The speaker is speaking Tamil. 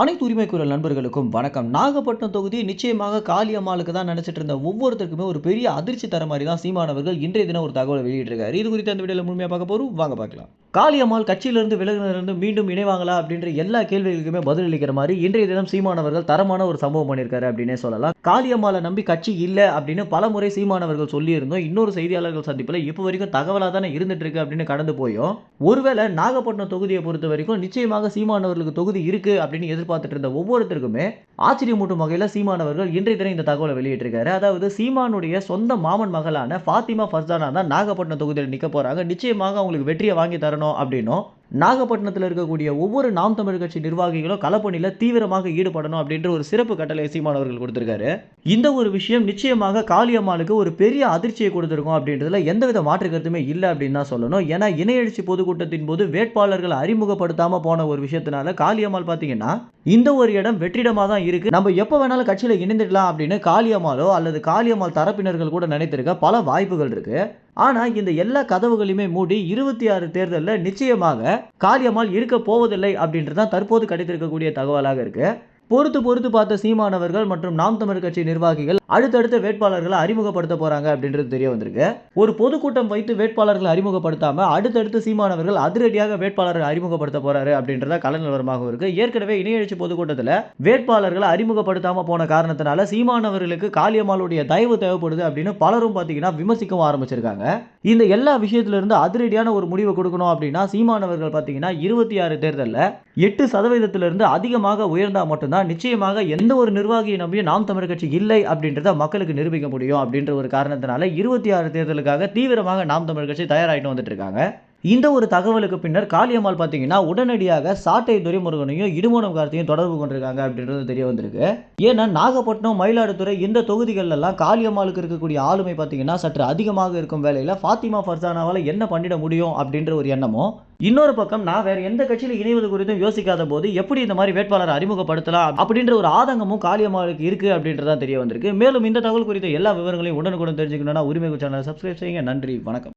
அனைத்து உரிமை குரல் நண்பர்களுக்கும் வணக்கம். நாகப்பட்டினம் தொகுதி நிச்சயமாக காளியம்மாளுக்கு தான் நினைச்சிட்டு இருந்த ஒவ்வொருத்தருக்குமே ஒரு பெரிய அதிர்ச்சி தர மாதிரி தான் சீமானவர்கள் இன்றைய தினம் ஒரு தகவலை வெளியிட்டிருக்காரு. இது குறித்து அந்த வீடியோவில் முழுமையாக பார்க்க போறோம். வாங்க பார்க்கலாம். காளியம்மாள் கட்சியிலிருந்து விலகினிருந்து மீண்டும் இணைவாங்களா அப்படின்ற எல்லா கேள்விகளுக்குமே பதிலளிக்கிற மாதிரி இன்றைய தினம் சீமானவர்கள் தரமான ஒரு சம்பவம் பண்ணியிருக்காரு அப்படின்னே சொல்லலாம். காளியம்மாளை நம்பி கட்சி இல்லை அப்படின்னு பல முறை சீமானவர்கள் சொல்லியிருந்தோம். இன்னொரு செய்தியாளர்கள் சந்திப்பில் இப்போ வரைக்கும் தகவலாக தானே இருந்துட்டு இருக்கு அப்படின்னு கடந்து போயும். ஒருவேளை நாகப்பட்டினம் தொகுதியை பொறுத்த வரைக்கும் நிச்சயமாக சீமானவர்களுக்கு தொகுதி இருக்கு அப்படின்னு எதிர்பார்த்துட்டு இருந்த ஒவ்வொருத்தருக்குமே ஆச்சரியமூட்டும் வகையில் சீமானவர்கள் இன்றைய தினம் இந்த தகவலை வெளியிட்டிருக்காரு. அதாவது சீமானுடைய சொந்த மாமன் மகளான ஃபாத்திமா ஃபர்சானா தான் நாகப்பட்டினம் தொகுதியில் நிற்க போறாங்க. நிச்சயமாக அவங்களுக்கு வெற்றியை வாங்கி தரணும் அப்படின்னும் நாகப்பட்டினத்தில் இருக்கக்கூடிய ஒவ்வொரு நாம் தமிழ் கட்சி நிர்வாகிகளும் களப்பணியில் தீவிரமாக ஈடுபடணும் அப்படின்ற ஒரு சிறப்பு கட்டளை சீமானவர்கள் கொடுத்திருக்காரு. இந்த ஒரு விஷயம் நிச்சயமாக காளியம்மாளுக்கு ஒரு பெரிய அதிர்ச்சியை கொடுத்துருக்கோம் அப்படின்றதுல எந்தவித மாற்று கருத்துமே இல்லை அப்படின்னு தான் சொல்லணும். ஏன்னா இணை எழுச்சி பொதுக்கூட்டத்தின் போது வேட்பாளர்களை அறிமுகப்படுத்தாமல் போன ஒரு விஷயத்தினால காளியம்மாள் பார்த்தீங்கன்னா இந்த ஒரு இடம் வெற்றிடமாக தான் இருக்கு. நம்ம எப்போ வேணாலும் கட்சியில் இணைந்துடலாம் அப்படின்னு காளியம்மாளோ அல்லது காளியம்மாள் தரப்பினர்கள் கூட நினைத்திருக்க பல வாய்ப்புகள் இருக்கு. ஆனா இந்த எல்லா கதவுகளையுமே மூடி இருபத்தி ஆறு தேர்தலில் நிச்சயமாக காளியம்மாள் இருக்க போவதில்லை அப்படின்றது தான் தற்போது கிடைத்திருக்கக்கூடிய தகவலாக இருக்கு. பொறுத்து பொறுத்து பார்த்த சீமானவர்கள் மற்றும் நாம் தமிழ் கட்சி நிர்வாகிகள் அடுத்தடுத்த வேட்பாளர்களை அறிமுகப்படுத்த போறாங்க அப்படின்றது தெரிய வந்திருக்கு. ஒரு பொதுக்கூட்டம் வைத்து வேட்பாளர்களை அறிமுகப்படுத்தாம அடுத்தடுத்து சீமானவர்கள் அதிரடியாக வேட்பாளர்களை அறிமுகப்படுத்த போறாரு அப்படின்றத கள நிலவரமாக இருக்கு. ஏற்கனவே இணையழிச்சி பொதுக்கூட்டத்தில் வேட்பாளர்களை அறிமுகப்படுத்தாம போன காரணத்தினால சீமானவர்களுக்கு காளியம்மாளுடைய தயவு தேவைப்படுது அப்படின்னு பலரும் பார்த்தீங்கன்னா விமர்சிக்கவும் ஆரம்பிச்சிருக்காங்க. இந்த எல்லா விஷயத்துல இருந்து அதிரடியான ஒரு முடிவை கொடுக்கணும் அப்படின்னா சீமானவர்கள் பார்த்தீங்கன்னா இருபத்தி ஆறு தேர்தலில் எட்டு சதவீதத்திலிருந்து அதிகமாக உயர்ந்தா மட்டும்தான் நிச்சயமாக எந்த ஒரு நிர்வாகியை நம்பியும் நாம் தமிழர் கட்சி இல்லை அப்படின்றத மக்களுக்கு நிரூபிக்க முடியும் அப்படின்ற ஒரு காரணத்தினால இருபத்தி ஆறு தேர்தலுக்காக தீவிரமாக நாம் தமிழ் கட்சி தயாராகிட்டு வந்துட்டு இருக்காங்க. இந்த ஒரு தகவலுக்கு பின்னர் காளியம்மாள் பார்த்தீங்கன்னா உடனடியாக சாட்டை துரைமுருகனையும் இடுமோனம் கார்த்தையும் தொடர்பு கொண்டிருக்காங்க அப்படின்றது தெரிய வந்திருக்கு. ஏன்னா நாகப்பட்டினம் மயிலாடுதுறை இந்த தொகுதிகளெல்லாம் காளியம்மாளுக்கு இருக்கக்கூடிய ஆளுமை பார்த்தீங்கன்னா சற்று அதிகமாக இருக்கும் வேலையில் ஃபாத்திமா ஃபர்சானாவால் என்ன பண்ணிட முடியும் அப்படின்ற ஒரு எண்ணமும் இன்னொரு பக்கம் நான் வேற எந்த கட்சியில் இணைவது குறித்தும் யோசிக்காத போது எப்படி இந்த மாதிரி வேட்பாளரை அறிமுகப்படுத்தலாம் அப்படின்ற ஒரு ஆதங்கமும் காளியம்மாளுக்கு இருக்கு அப்படின்றதா தெரிய வந்திருக்கு. மேலும் இந்த தகவல் குறித்த எல்லா விவரங்களையும் உடனுக்குடன் தெரிஞ்சுக்கணும்னா உரிமை சேனலை சப்ஸ்கிரைப் செய்யுங்க. நன்றி. வணக்கம்.